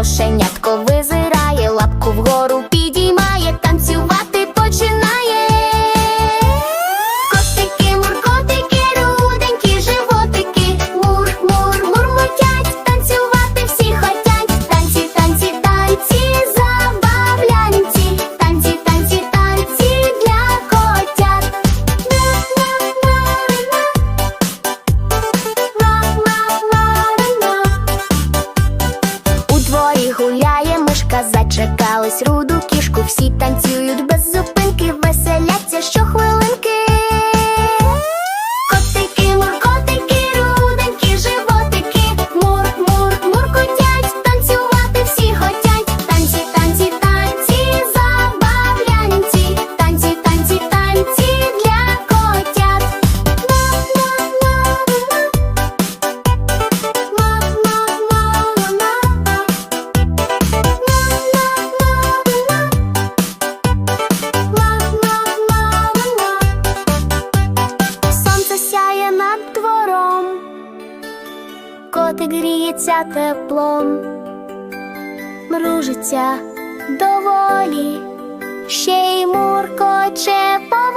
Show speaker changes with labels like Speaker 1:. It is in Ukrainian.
Speaker 1: кошенятко визи. танцюють Животик гріється теплом, мружиться доволі, ще й муркоче по